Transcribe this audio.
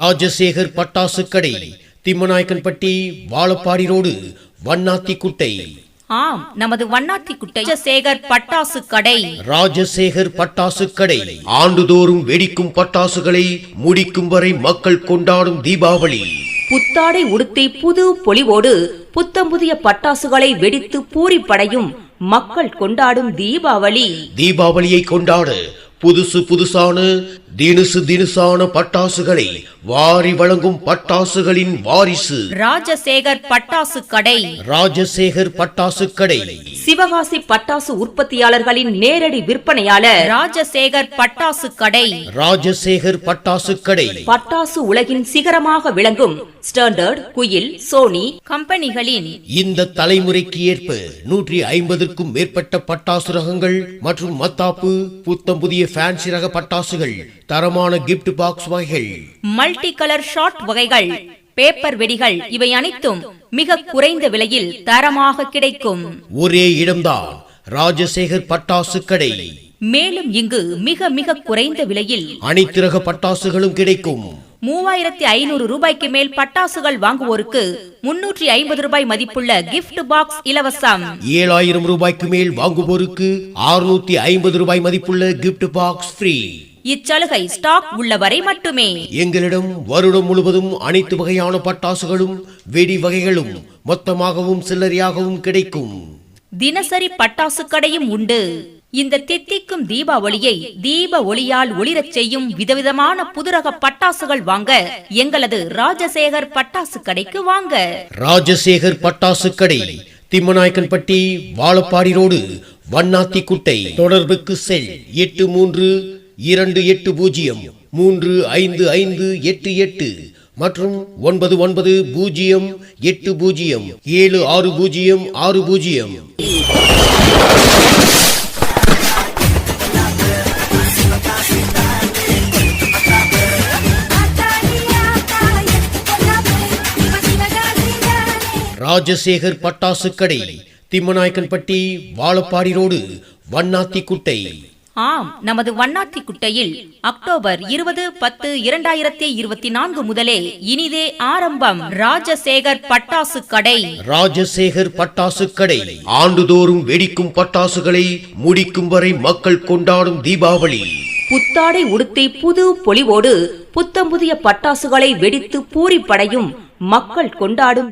ராஜசேகர் பட்டாசு கடை திம்மநாயக்கன்பட்டி வாழப்பாடி ரோடு வண்ணாத்தி குட்டை ஆம் நமது வண்ணாத்தி குட்டை சேகர் பட்டாசு கடை ராஜசேகர் பட்டாசு கடை ஆண்டுதோறும் வெடிக்கும் பட்டாசுகளை முடிக்கும் வரை மக்கள் கொண்டாடும் தீபாவளி. புத்தாடை உடுத்தி புது பொலிவோடு புத்தம் புதிய பட்டாசுகளை வெடித்து பூரிப்படையும் மக்கள் கொண்டாடும் தீபாவளி. தீபாவளியை கொண்டாட புதுசு புதுசான தினுசு தினுசான பட்டாசுகளை வாரி வழங்கும் பட்டாசுகளின் வாரிசு. ராஜசேகர் பட்டாசு கடை. ராஜசேகர் பட்டாசு கடை. சிவகாசி பட்டாசு உற்பத்தியாளர்களின் நேரடி விற்பனையாளர். ராஜசேகர் பட்டாசு கடை. ராஜசேகர் பட்டாசு கடை. பட்டாசு உலகின் சிகரமாக விளங்கும் ஸ்டாண்டர்ட் குயில் சோனி. கம்பெனிகளின். இந்த தலைமுறைக்கு ஏற்ப நூற்றி ஐம்பதற்கும் மேற்பட்ட பட்டாசு ரகங்கள் மற்றும் மத்தாப்பு புத்தம் புதிய ஃபேன்சி ரக பட்டாசுகள் தரமான கிஃப்ட் பாக்ஸ் வகைகள். மல்டி கலர் ஷார்ட் வகைகள் பேப்பர் வெடிகள் இவை அனைத்தும் மிக குறைந்த விலையில் தரமாக கிடைக்கும். ஒரே இடம்தான் ராஜசேகர் பட்டாசு கடை. மேலும் இங்கு மிக மிக குறைந்த விலையில் அனைத்து ரக பட்டாசுகளும் கிடைக்கும். மூவாயிரத்தி ஐநூறு ரூபாய்க்கு மேல் பட்டாசுகள் வாங்குவோருக்கு முன்னூற்றி ஐம்பது ரூபாய் மதிப்புள்ள கிஃப்ட் பாக்ஸ் இலவசம். ஏழாயிரம் ரூபாய்க்கு மேல் வாங்குவோருக்கு அறுநூத்தி ஐம்பது ரூபாய் மதிப்புள்ள கிஃப்ட் பாக்ஸ் ஃப்ரீ இச்சலுகை ஸ்டாக் உள்ளவரை மட்டுமே. எங்களிடம் வருடம் முழுவதும் அனைத்து வகையான பட்டாசுகளும் வெடி வகைகளும் மொத்தமாகவும் சில்லறையாகவும் கிடைக்கும். தினசரி பட்டாசு கடையும் உண்டு. இந்த தித்திக்கும் தீபாவளியை தீப ஒளியால் ஒளிரச் செய்யும் விதவிதமான புதுரக பட்டாசுகள் வாங்க எங்களது ராஜசேகர் பட்டாசு கடைக்கு வாங்க. ராஜசேகர் பட்டாசு கடை திம்மநாயக்கன்பட்டி வாழப்பாடி ரோடு வண்ணாத்தி குட்டை தொடர்புக்கு செல் எட்டு மூன்று இரண்டு எட்டு பூஜ்ஜியம் மூன்று ஐந்து ஐந்து எட்டு எட்டு மற்றும் ஒன்பது ஒன்பது பூஜ்ஜியம் எட்டு பூஜ்ஜியம் ஏழு ஆறு பூஜ்ஜியம் ஆறு பூஜ்ஜியம். ராஜசேகர் பட்டாசு கடை திம்மநாயக்கன்பட்டி வாழப்பாடி ரோடு வண்ணாத்தி குட்டை ஆம் நமது வண்ணாத்தி குட்டையில் அக்டோபர் இருபது பத்து இரண்டாயிரத்தி இருபத்தி நான்கு முதலே இனிதே ஆரம்பம் ராஜசேகர் பட்டாசு கடை. ராஜசேகர் பட்டாசு கடை. ஆண்டுதோறும் வெடிக்கும் பட்டாசுகளை முடிக்கும் வரை மக்கள் கொண்டாடும் தீபாவளி. புத்தாடை உடுத்தி புது பொலிவோடு புத்தம் புதிய பட்டாசுகளை வெடித்து பூரிப்படையும் மக்கள் கொண்டாடும்